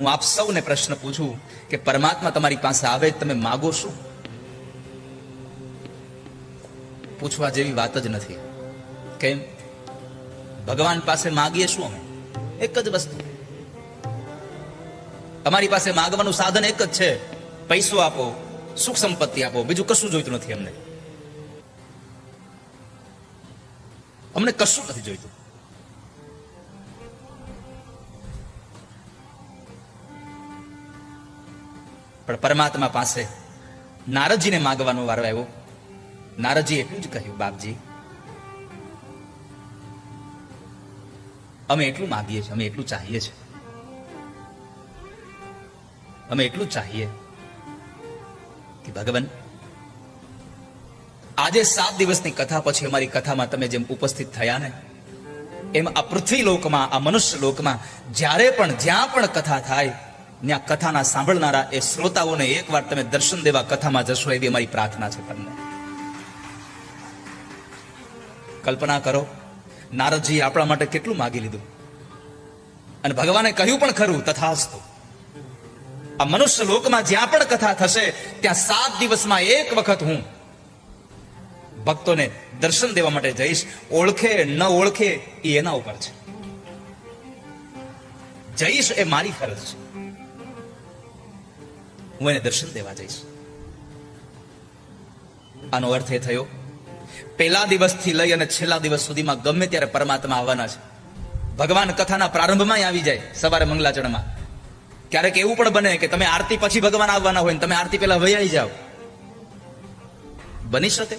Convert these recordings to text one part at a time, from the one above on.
હું આપ સૌને પ્રશ્ન પૂછું કે પરમાત્મા તમારી પાસે આવે તમે માગો શું? પૂછવા જેવી વાત જ નથી. કેમ? ભગવાન પાસે માગીએ શું અમે? એક જ વસ્તુ. અમારી પાસે માગવાનું સાધન એક જ છે. પૈસો આપો, સુખ સંપત્તિ આપો, બીજું કશું જોઈતું નથી અમને. અમને કશું નથી જોઈતું. પણ પરમાત્મા પાસે નારદજીને માગવાનો વારો આવ્યો. નારદજી એટલું જ કહ્યું, બાપજી, અમે એટલું માગીએ છીએ, અમે એટલું ચાહીએ છીએ. અમે એટલું ચાહીએ કે ભગવાન, આજે સાત દિવસની કથા પછી અમારી કથામાં તમે જેમ ઉપસ્થિત થયા ને, એમ આ પૃથ્વી લોકમાં, આ મનુષ્ય લોકમાં, જ્યારે પણ, જ્યાં પણ કથા થાય ત્યાં કથાના સાંભળનારા એ શ્રોતાઓને એકવાર તમે દર્શન દેવા કથામાં જશો એવી અમારી પ્રાર્થના છે તમને. કલ્પના કરો નારદજી આપણા માટે કેટલું માગી લીધું? અને ભગવાને કહ્યું પણ ખરું, તથાસ્તુ. આ મનુષ્ય લોકમાં જ્યાં પણ કથા થશે, ત્યાં સાત દિવસમાં એક વખત હું ભક્તોને દર્શન દેવા માટે જઈશ. ઓળખે, ન ઓળખે, એ એના ઉપર છે. જઈશ એ મારી ફરજ છે. હું એને દર્શન દેવા જઈશ. આનો અર્થ એ થયો, પહેલા દિવસથી લઈ અને છેલ્લા દિવસ સુધીમાં ગમે ત્યારે પરમાત્મા આવવાના છે. ભગવાન કથાના પ્રારંભમાં આવી જાય સવારે મંગલાચરણમાં. ક્યારેક એવું પણ બને કે તમે આરતી પછી ભગવાન આવવાના હોય તમે આરતી પહેલા વૈયાઈ જાઓ. બની શકે?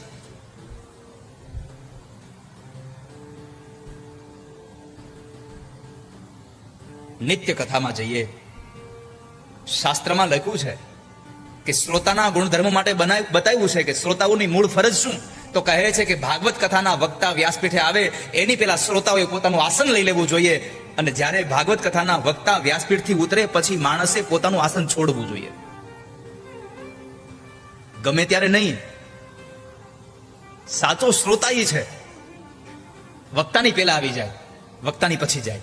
નિત્ય કથામાં જઈએ. શાસ્ત્રમાં લખ્યું છે કે શ્રોતાના ગુણધર્મો માટે બનાવ- બતાવ્યું છે કે શ્રોતાઓની મૂળ ફરજ શું? તો કહે છે કે ભાગવત કથાના વક્તા વ્યાસપીઠે આવે, એની પેલા શ્રોતાઓએ પોતાનું આસન લઈ લેવું જોઈએ અને જ્યારે ભાગવત કથાના વક્તા વ્યાસપીઠથી ઉતરે, પછી માણસે પોતાનું આસન છોડવું જોઈએ. ગમે ત્યારે નહીં, સાચો શ્રોતા છે. વક્તાની પહેલા આવી જાય, વક્તાની પછી જાય.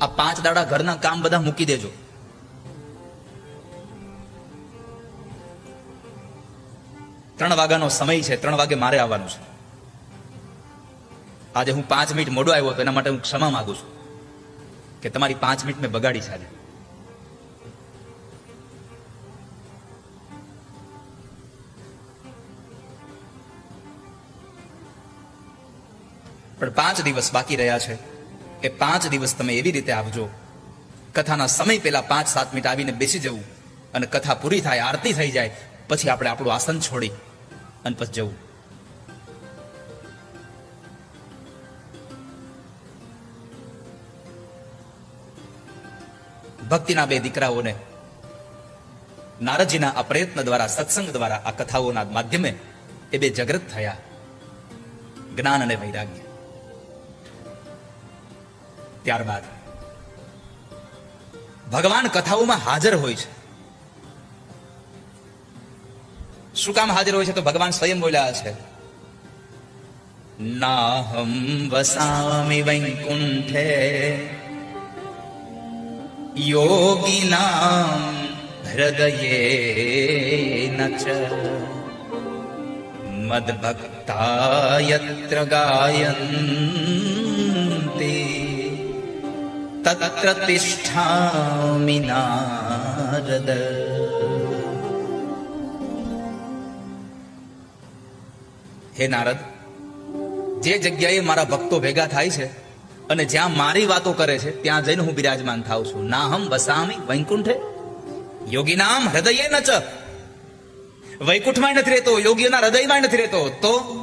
આ પાંચ દાડા ઘરના કામ બધા મૂકી દેજો. ત્રણ વાગ્યાનો સમય છે, ત્રણ વાગે મારે આવવાનું છે. આજે હું પાંચ મિનિટ મોડો આવ્યો એના માટે હું ક્ષમા માંગુ છું કે તમારી પાંચ મિનિટ મેં બગાડી છે આજે. પણ પાંચ દિવસ બાકી રહ્યા છે. એ પાંચ દિવસ તમે એવી રીતે આવજો. કથાના સમય પહેલા પાંચ સાત મિનિટ આવીને બેસી જવું અને કથા પૂરી થાય, આરતી થઈ જાય, પછી આપણે આપણું આસન છોડી અને પછી જવું. ભક્તિના બે દીકરાઓને નારદજીના આ પ્રયત્ન દ્વારા, સત્સંગ દ્વારા આ કથાઓના માધ્યમે એ બે જાગૃત થયા. જ્ઞાન અને વૈરાગ્ય. ત્યારબાદ. ભગવાન કથાઓમાં હાજર હોય છે. શું કામ હાજર હોય છે તો ભગવાન સ્વયં બોલ્યા છે? નાહમ વસામિ વૈકુંઠે. યોગિનામ હૃદયે નચ. મદભક્તા યત્ર ગાયન્તિ તત્ર તિષ્ઠામિ નારદ હે નારદ જે જગ્યાએ મારા ભક્તો ભેગા થાય છે અને જ્યાં મારી વાતો કરે છે, ત્યાં જઈને હું બિરાજમાન થાઉં છું. નાહમ વસામી વૈકુંઠે. યોગીનામ હૃદયે ન ચ. વૈકુંઠમાં નથી રહેતો યોગીના હૃદયમાં નથી રહેતો. તો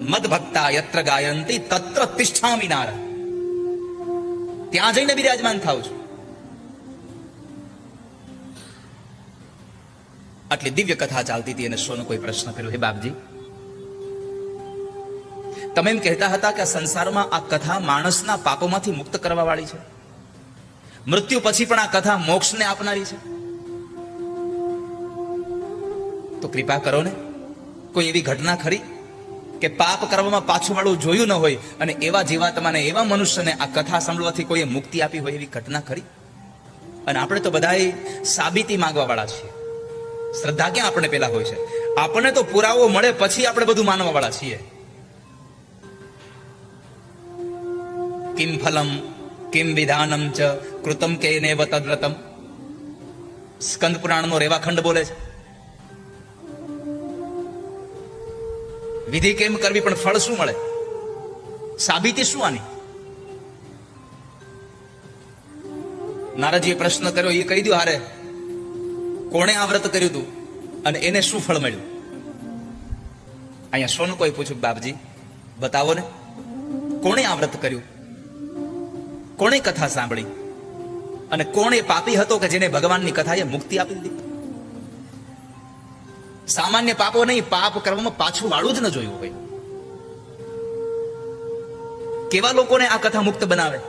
મદ ભક્તા યત્ર ગાયંતી, તત્ર તિષ્ઠામિ નારદ. ત્યાં જઈને બિરાજમાન થાવ છું. આટલી દિવ્ય કથા ચાલતી હતી અને શોનો કોઈ પ્રશ્ન કર્યો. હે બાપજી. તમે એમ કહેતા હતા કે સંસારમાં આ કથા માણસના પાપોમાંથી મુક્ત કરવા વાળી છે. મૃત્યુ પછી પણ આ કથા મોક્ષને આપનારી છે. તો કૃપા કરો ને કોઈ એવી ઘટના ખરી? કે પાપ કરવામાં પાછું જોયું ન હોય અને એવા જીવાત્માને, એવા મનુષ્યને આ કથા સાંભળવાથી કોઈએ મુક્તિ આપી હોય એવી ઘટના ખરી અને આપણે તો બધાએ સાબિતી માંગવા વાળા છીએ. શ્રદ્ધા ક્યાં આપણે પેલા હોય છે? આપણને તો પુરાવો મળે પછી આપણે બધું માનવા વાળા છીએ. કિમ ફલમ, કિમ વિધાનમ ચ, કૃતમ કે નેવ તદ્રતમ. સ્કંદ પુરાણનો રેવાખંડ બોલે છે. વિધિ કેમ કરવી, પણ ફળ શું મળે? સાબિતી શું આની? નારાજીએ પ્રશ્ન કર્યો એ કહી દો હારે, કોણે આ વ્રત કર્યું હતું અને એને શું ફળ મળ્યું? અહીંયા સોનું કોઈ પૂછ્યું? બાપજી, બતાવો ને, કોણે આ વ્રત કર્યું? કોણે કથા સાંભળી? અને કોણ પાપી હતો કે જેને ભગવાનની કથાએ મુક્તિ આપી દીધી? સામાન્ય પાપો નહીં, પાપ કરવામાં પાછું વાળું જ ન જોયું હોય. કેવા લોકોને આ કથા મુક્ત બનાવે?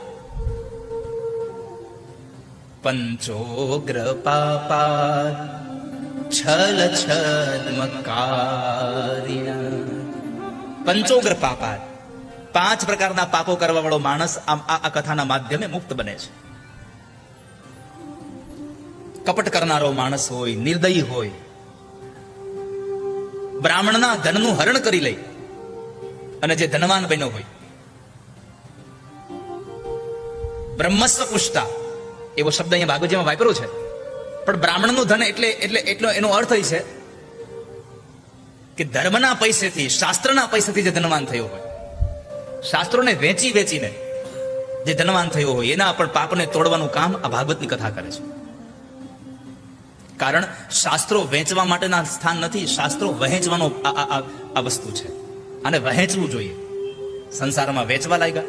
પંચોગ્ર પાપા છલ છદ્મકારિણ પંચોગ્ર પાપા પાંચ પ્રકારના પાપો કરવા વાળો માણસ આમ આ આ કથાના માધ્યમે મુક્ત બને છે. કપટ કરનારો માણસ હોય, નિર્દયી હોય બ્રાહ્મણના ધનનું હરણ કરી લે અને જે ધનવાન બન્યો હોય. બ્રહ્મસ્વ પુષ્ટા. એવો શબ્દ અહીંયા ભાગવતજીમાં વાપર્યો છે. પણ બ્રાહ્મણનું ધન એટલે એટલે, એટલો એનો અર્થ એ છે કે ધર્મના પૈસેથી, શાસ્ત્રના પૈસેથી જે ધનવાન થયો હોય. શાસ્ત્રોને વેચી વેચીને જે ધનવાન થયો હોય, એના પણ પાપને તોડવાનું કામ આ ભાગવતની કથા કરે છે. કારણ શાસ્ત્રો વેચવા માટેના સ્થાન નથી. શાસ્ત્રો વહેંચવાનો આ- વસ્તુ છે. અને વહેંચવું જોઈએ. સંસારમાં વેચવા લાગ્યા.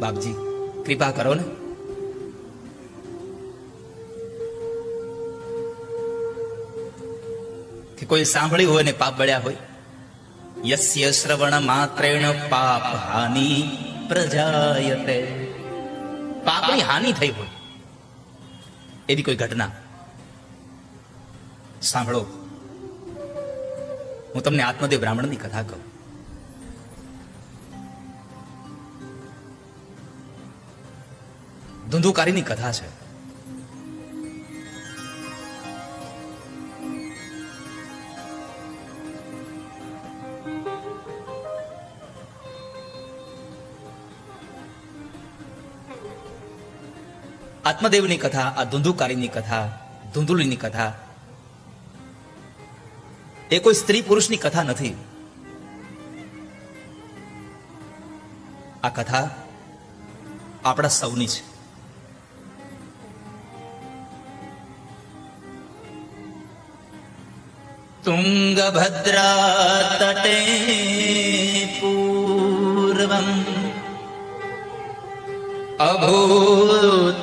બાપજી, કૃપા કરો ને. કે કોઈ સાંભળ્યું હોય ને પાપ બળ્યા હોય. યસ્ય શ્રવણ માત્રેણ પાપ હાનિ. પ્રજાયતે. પાપની હાનિ થઈ હોય. એવી કોઈ ઘટના. સાંભળો. હું તમને આત્મદેવ બ્રાહ્મણની કથા કહું. ધુંધુકારીની કથા છે. આત્મદેવની કથા, આ ધુંધુકારીની કથા, ધુંધુલીની કથા. એ કોઈ સ્ત્રી પુરુષની કથા નથી. આ કથા આપણા સૌની છે. તુંગભદ્રા તટે પૂર્વમ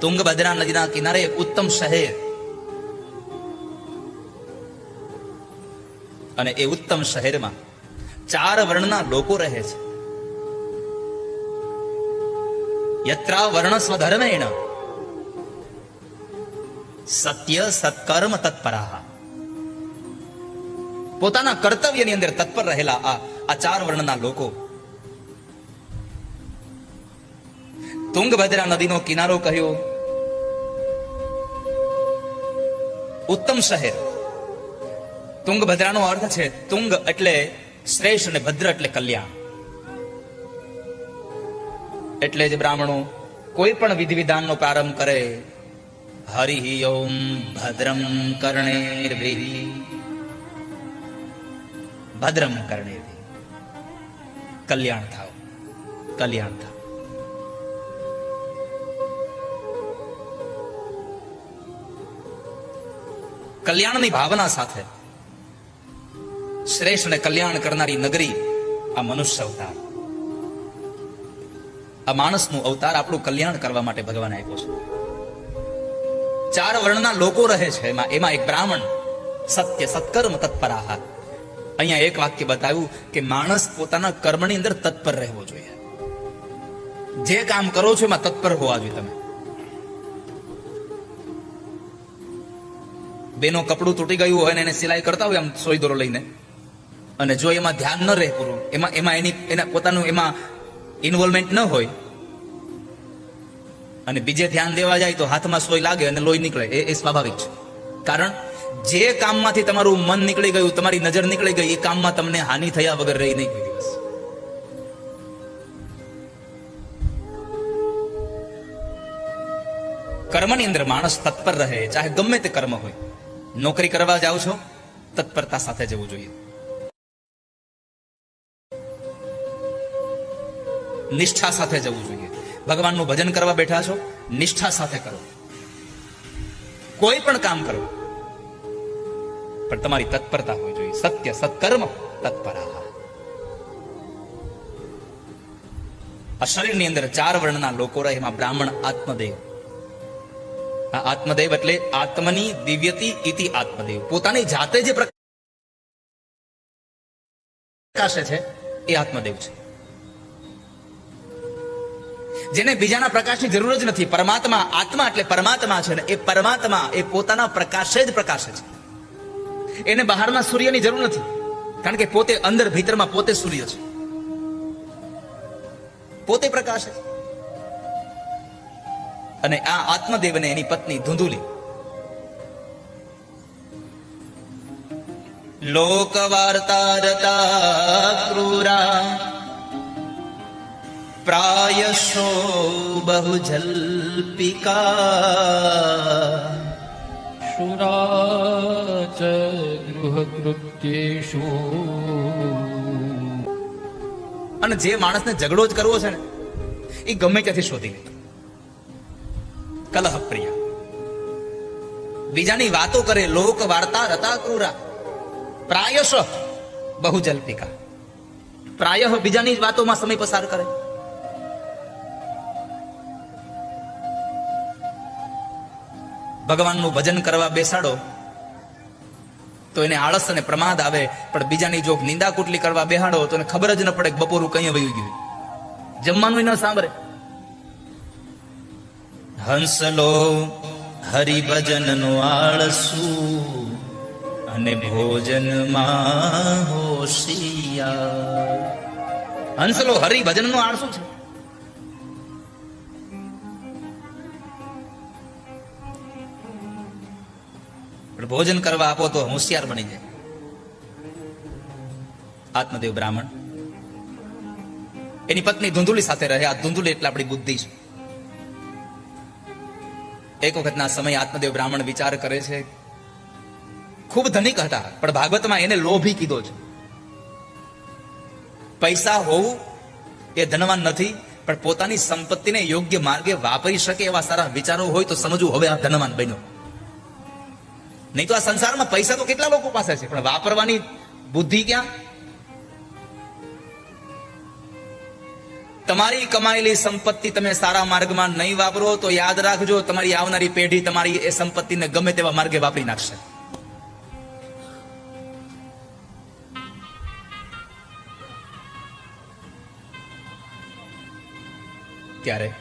તુંગભદ્રા નદીના કિનારે એક ઉત્તમ શહેર અને એ ઉત્તમ શહેરમાં ચાર વર્ણના લોકો રહે છે યત્રા વર્ણ સ્વધર્મેણ સત્ય સત્કર્મ તત્પરા પોતાના કર્તવ્યની અંદર તત્પર રહેલા આ આ ચાર વર્ણના લોકો તુંગભદ્રા નદીનો કિનારો કહ્યો ઉત્તમ શહેર. તુંગભદ્રાનો અર્થ છે તુંગ એટલે શ્રેષ્ઠ અને ભદ્ર એટલે કલ્યાણ. એટલે જ બ્રાહ્મણો કોઈ પણ વિધિ વિધાનનો પ્રારંભ કરે, હરિ ઓમ ભદ્રમ કર્ણેર્ભિ ભદ્રમ કર્ણેર્ભિ કલ્યાણ થાવ કલ્યાણ થાવ કલ્યાણની ભાવના સાથે શ્રેષ્ઠ અને કલ્યાણ કરનારી નગરી આ મનુષ્ય અવતાર. આ માણસનું અવતાર આપણું કલ્યાણ કરવા માટે ભગવાન આપ્યો છે. ચાર વર્ણના લોકો રહે છે, એમાં એમાં એક બ્રાહ્મણ, સત્ય, સત્કર્મ તત્પરાહ અહીંયા એક વાક્ય બતાવ્યું કે માણસ પોતાના કર્મની અંદર તત્પર રહેવો જોઈએ. જે કામ કરો છો એમાં તત્પર હોવા જોઈએ તમે. બેનો કપડું તૂટી ગયું હોય ને એને સિલાઈ કરતા હોય આમ સોય દોરો લઈને. અને જો એમાં ધ્યાન ન રહે પૂરું, એમાં એમાં એની, એના પોતાનું એમાં ઇન્વોલ્વમેન્ટ ન હોય, અને બીજે ધ્યાન દેવા જાય તો હાથમાં સોય લાગે અને લોહી નીકળે, એ એ સ્વાભાવિક છે. કારણ જે કામમાંથી તમારું મન નીકળી ગયું, તમારી નજર નીકળી ગઈ, એ કામમાં તમને હાનિ થયા વગર રહી નહીં કોઈ દિવસ. કર્મની અંદર માણસ તત્પર રહે, ચાહે ગમે તે કર્મ હોય. નોકરી કરવા જાઓ છો? તત્પરતા સાથે જવું જોઈએ. નિષ્ઠા સાથે જવું જોઈએ. ભગવાનનું ભજન કરવા બેઠા છો? નિષ્ઠા સાથે કરો. કોઈ પણ કામ કરો. પણ તમારી તત્પરતા હોવી જોઈએ. સત્ય, સત્કર્મ તત્પરા આ શરીરની અંદર ચાર વર્ણના લોકો રહે, એમાં બ્રાહ્મણ, આત્મદેવ. આત્મદેવ એટલે આત્મની દિવ્યતી ઇતિ આત્મદેવ. પોતાની જાતે જે પ્રકાશે છે, એ આત્મદેવ છે. જેને બીજાના પ્રકાશની જરૂર જ નથી. પરમાત્મા આત્મા એટલે પરમાત્મા છે ને એ પરમાત્મા એ પોતાના પ્રકાશે જ પ્રકાશે છે. એને બહારના સૂર્યની જરૂર નથી. કારણ કે પોતે અંદર, ભીતરમાં પોતે સૂર્ય છે. પોતે પ્રકાશ. છે અને આ આત્મદેવને એની પત્ની ધુંધુલી. લોક વાર્તા રતા ક્રૂરા. પ્રાયશો બહુ જલ્પિકા. શુરા ચ ગૃહકૃત્યેષુ અને જે માણસને ઝઘડો જ કરવો છે ને એ ગમે ત્યાંથી શોધી લે. કલહ પ્રિય. બીજાની વાતો કરે લોક વાર્તા રતા ક્રૂરા. પ્રાયશ બહુ જલ્પિકા પ્રાય બીજાની જ વાતોમાં સમય પસાર કરે. ભગવાનનું ભજન કરવા બેસાડો, તો એને આળસ અને પ્રમાદ આવે, પણ બીજાની જો નિંદા કુટલી કરવા બેહાડો, તો એને ખબર જ ન પડે કે બપોરું કઈ વયું ગયું. જમવાનું ન સાંભળે. હંસલો હરિભજન નો આળસું અને ભોજનમાં હોશિયા હંસલો હરિભજન નો આળસું છે. ભોજન કરવા આપો તો હોશિયાર બની જાય. આત્મદેવ બ્રાહ્મણ. એની પત્ની ધુંધુલી સાથે રહે. આ ધુંધુલી એટલે આપણી બુદ્ધિ છે. એક વખતના સમય આત્મદેવ બ્રાહ્મણ વિચાર કરે છે, ખૂબ ધનિક હતા, પણ ભાગવતમાં એને લોભી કીધો છે. પૈસા હોવું એ ધનવાન નથી, પણ પોતાની સંપત્તિને યોગ્ય માર્ગે વાપરી શકે એવા સારા વિચારો હોય તો સમજવું હવે આ ધનવાન બન્યો. નહીં તો આ સંસારમાં પૈસા તો કેટલા લોકો પાસે છે, પણ વાપરવાની બુદ્ધિ ક્યાં? તમારી કમાયેલી સંપત્તિ તમે સારા માર્ગમાં નહીં વાપરો, તો યાદ રાખજો, તમારી આવનારી પેઢી તમારી એ સંપત્તિને ગમે તેવા માર્ગે વાપરી નાખશે. ત્યારે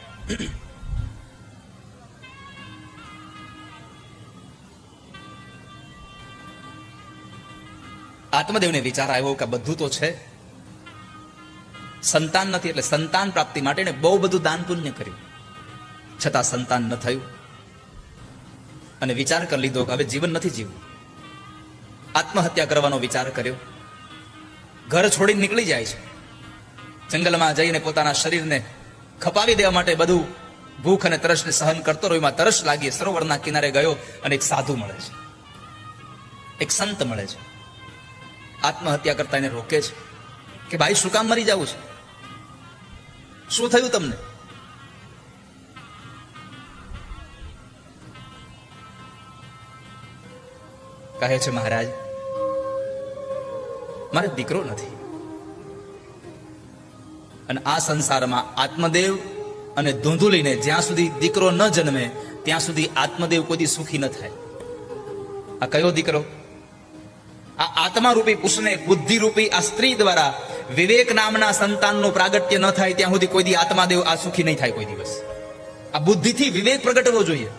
આત્મદેવને વિચાર આવ્યો કે બધું તો છે. સંતાન નથી એટલે સંતાન પ્રાપ્તિ માટે એણે બહુ બધું દાન પુણ્ય કર્યું. છતાં સંતાન ન થયું. અને વિચાર કરી લીધો કે હવે જીવન નથી જીવવું. આત્મહત્યા કરવાનો વિચાર કર્યો. ઘર છોડીને નીકળી જાય છે. જંગલમાં જઈને પોતાના શરીરને ખપાવી દેવા માટે બધું ભૂખ અને તરસને સહન કરતો રહ્યો. એમાં તરસ લાગી, સરોવરના કિનારે ગયો અને એક સાધુ મળે છે. એક સંત મળે છે. આત્મહત્યા કરતા એને રોકે છે કે, ભાઈ, શું કામ મરી જવું છે? શું થયું તમને? કહે છે મહારાજ, મારે દીકરો નથી. અને આ સંસારમાં આત્મદેવ અને ધૂંધુલીને જ્યાં સુધી દીકરો ન જન્મે, ત્યાં સુધી આત્મદેવ કોઈ સુખી ન થાય. આ કયો દીકરો? આ આત્મા રૂપી પુરુષને બુદ્ધિ રૂપી આ સ્ત્રી દ્વારા વિવેક નામના સંતાનનું પ્રાગટ્ય ન થાય ત્યાં સુધી કોઈ દી આત્માદેવ આ સુખી નહીં થાય કોઈ દિવસ. આ બુદ્ધિથી વિવેક પ્રગટવો જોઈએ.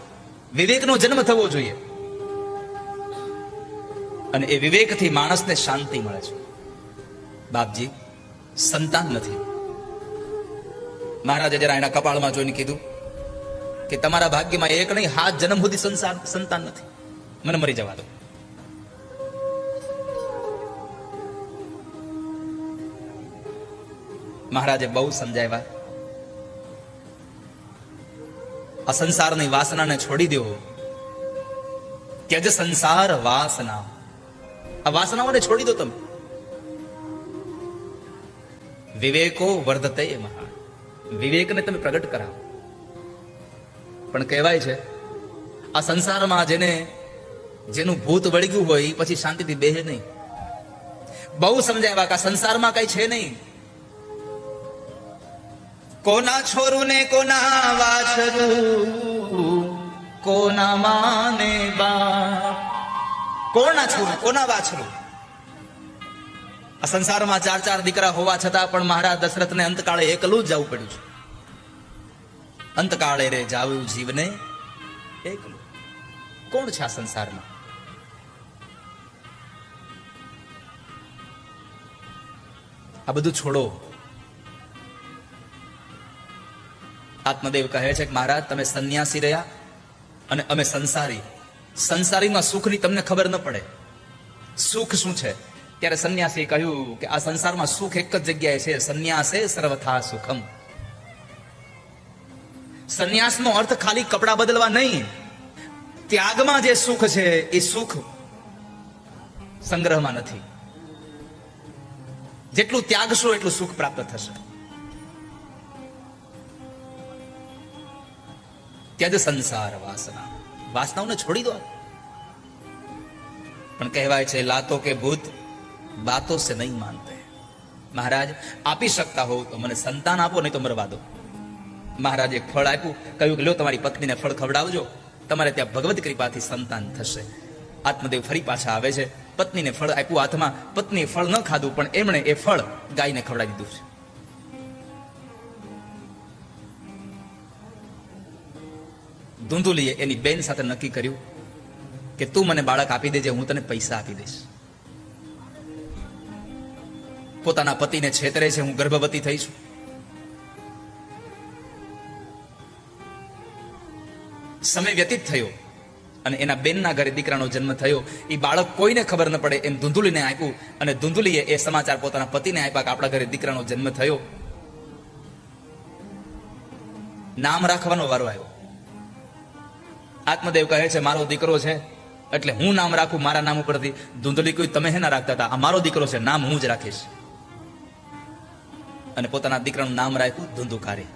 વિવેકનો જન્મ થવો જોઈએ. અને એ વિવેકથી માણસને શાંતિ મળે છે. બાપજી, સંતાન નથી. મહારાજે જરા એના કપાળમાં જોઈને કીધું કે તમારા ભાગ્યમાં એક નહીં, હાથ જન્મ સુધી સંતાન નથી. મને મરી જવા દો. મહારાજે બહુ સમજાવ્યા. આ સંસારની વાસનાને છોડી દો. ત્યજ સંસાર વાસના. આ વાસનાઓને છોડી દો તમે. વિવેકો વર્ધતે મહા. વિવેકને તમે પ્રગટ કરાવો. પણ કહેવાય છે, આ સંસારમાં જેને, જેનું ભૂત વળગ્યું હોય, પછી શાંતિથી બેહે નહીં. બહુ સમજાવ્યા કે સંસારમાં કઈ છે નહીં. કોના છોરું ને કોના વાછરું? કોના માને બા કોના છોરું? કોના વાછરું? આ સંસારમાં ચાર ચાર દીકરા હોવા છતાં પણ મહારાજ દશરથને અંતકાળે એકલું જ જવું પડ્યું છે. અંતકાળે રે જાવું જીવને એકલું. કોણ છે આ સંસારમાં? આ બધું છોડો. આત્મદેવ કહે છે કે મહારાજ, તમે સંન્યાસી રહ્યા અને અમે સંસારી. સંસારીમાં સુખની તમને ખબર ન પડે. સુખ શું છે? ત્યારે સંન્યાસી કહ્યું કે આ સંસારમાં સુખ એક જ જગ્યાએ છે. સંન્યાસે સર્વથા સુખમ. સંન્યાસનો અર્થ ખાલી કપડા બદલવા નહીં. ત્યાગમાં જે સુખ છે, એ સુખ સંગ્રહમાં નથી. જેટલું ત્યાગશો, એટલું સુખ પ્રાપ્ત થશે. ત્યજ સંસાર વાસના. વાસનાઓને છોડી દો. પણ કહેવાય છે, લાતો કે ભૂત બાતો સે નહીં માનતે. મહારાજ, આપી શકતા હોવ તો મને સંતાન આપો, નહીં તો મરવા દો. મહારાજે ફળ આપ્યું, કહ્યું કે લો તમારી પત્નીને ફળ ખવડાવજો. તમારે ત્યાં ભગવત કૃપાથી સંતાન થશે. આત્મદેવ ફરી પાછા આવે છે. પત્નીને ફળ આપ્યું હાથમાં. પત્નીએ ફળ ન ખાધું, પણ એમણે એ ફળ ગાયને ખવડાવી દીધું છે. ધૂંધુલીએ એની બેન સાથે નક્કી કર્યું કે તું મને બાળક આપી દેજે, હું તને પૈસા આપી દઈશ. પોતાના પતિને છેતરે છે, હું ગર્ભવતી થઈ છું. સમય વ્યતીત થયો અને એના બેનના ઘરે દીકરાનો જન્મ થયો. એ બાળક કોઈને ખબર ન પડે, એમ ધૂંધુલીને આપ્યું અને ધૂંધુલીએ એ સમાચાર પોતાના પતિને આપ્યા કે આપણા ઘરે દીકરાનો જન્મ થયો. નામ રાખવાનો વારો આવ્યો. આત્મદેવ કહે છે, મારો દીકરો છે. એટલે હું નામ રાખું, મારા નામ ઉપરથી. ધૂંધળી કોઈ તમે હેના રાખતા હતા. આ મારો દીકરો છે, નામ હું જ રાખીશ. અને પોતાના દીકરાનું નામ રાખ્યું ધુંધુકારી.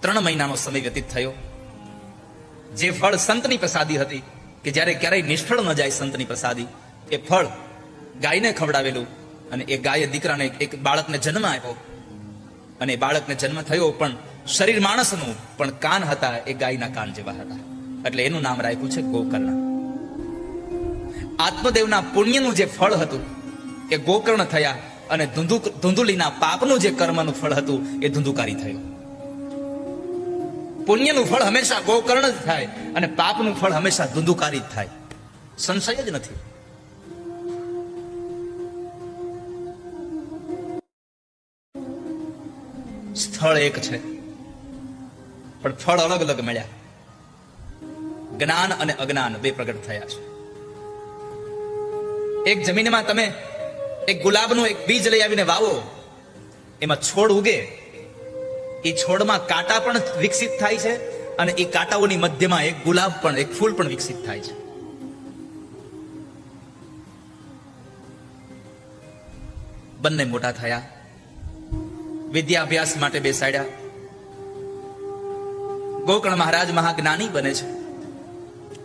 ત્રણ મહિનાનો સમય વ્યતીત થયો. જે ફળ સંતની પ્રસાદી હતી, કે જ્યારે ક્યારેય નિષ્ફળ ન જાય સંતની પ્રસાદી, એ ફળ ગાયને ખવડાવેલું અને એ ગાયે દીકરાને એક બાળકને જન્મ આપ્યો. અને બાળકને જન્મ થયો, પણ શરીર માણસનું, પણ કાન હતા એ ગાયના કાન જેવા હતા. એટલે એનું નામ રાખ્યું છે ગોકર્ણ. આત્મદેવના પુણ્યનું જે ફળ હતું, એ ગોકર્ણ થયા અને ધુંધુ ધુંધુલીના પાપનું જે કર્મનું ફળ હતું, એ ધુંધુકારી થયું. પુણ્યનું ફળ હંમેશા ગોકર્ણ જ થાય અને પાપનું ફળ હંમેશા ધુંધુકારી જ થાય. સંશય જ નથી. સ્થળ એક છે. પણ ફળ અલગ અલગ મળ્યા. જ્ઞાન અને અજ્ઞાન બે પ્રગટ થયા છે. એક જમીનમાં તમે એક ગુલાબનું એક બીજ લઈ આવીને વાવો, એમાં છોડ ઉગે. એ છોડમાં કાંટા પણ વિકસિત થાય છે અને એ કાંટાઓની મધ્યમાં એક ગુલાબ પણ, એક ફૂલ પણ વિકસિત થાય છે. બંને મોટા થયા. વિદ્યાભ્યાસ માટે બેસાડ્યા. ગોકર્ણ મહારાજ મહાજ્ઞાની બને છે.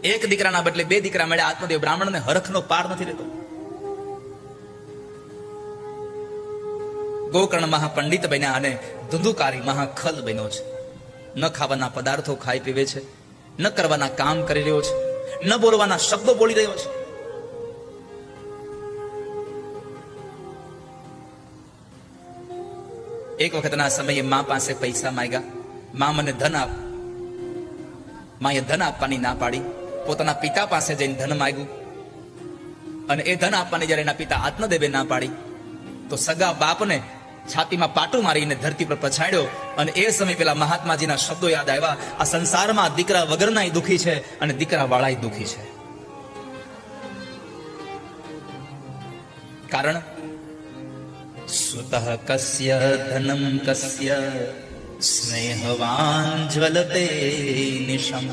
એક દીકરાના બદલે બે દીકરા મળ્યા. આત્મદેવ બ્રાહ્મણને હરખનો પાર નથી રહેતો. ગોકર્ણ મહાપંડિત બન્યા અને ધુંધુકારી મહાખલ બન્યો છે. ન ખાવાના પદાર્થો ખાઈ પીવે છે, ન કરવાના કામ કરી રહ્યો છે, ન બોલવાના શબ્દો બોલી રહ્યો છે. એક વખતના સમયે મા પાસે પૈસા માંગ્યા. મા મને ધન આપ માએ ધન આપવાની ના પાડી. પોતાના પિતા પાસે જઈને ધન માગ્યું. અને એ ધન આપવાની જ્યારે એના પિતા આત્મદેવે ના પાડી, તો સગા બાપને છાતીમાં પાટું મારીને ધરતી પર પછાડ્યો અને એ સમય પેલા મહાત્માજીના શબ્દો યાદ આવ્યા, આ સંસારમાં દીકરા વગરના દુખી છે અને દીકરા વાળા દુખી છે. કારણ સુતઃ કસ્ય ધનમ કસ્ય સ્નેહવાન જ્વલતે નિશમ.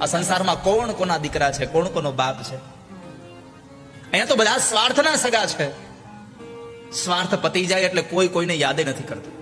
આ સંસારમાં કોણ કોના દીકરા છે? કોણ કોનો બાપ છે? અહીંયા તો બધા સ્વાર્થના સગા છે. સ્વાર્થ પતી જાય એટલે કોઈ કોઈને યાદે નથી કરતું.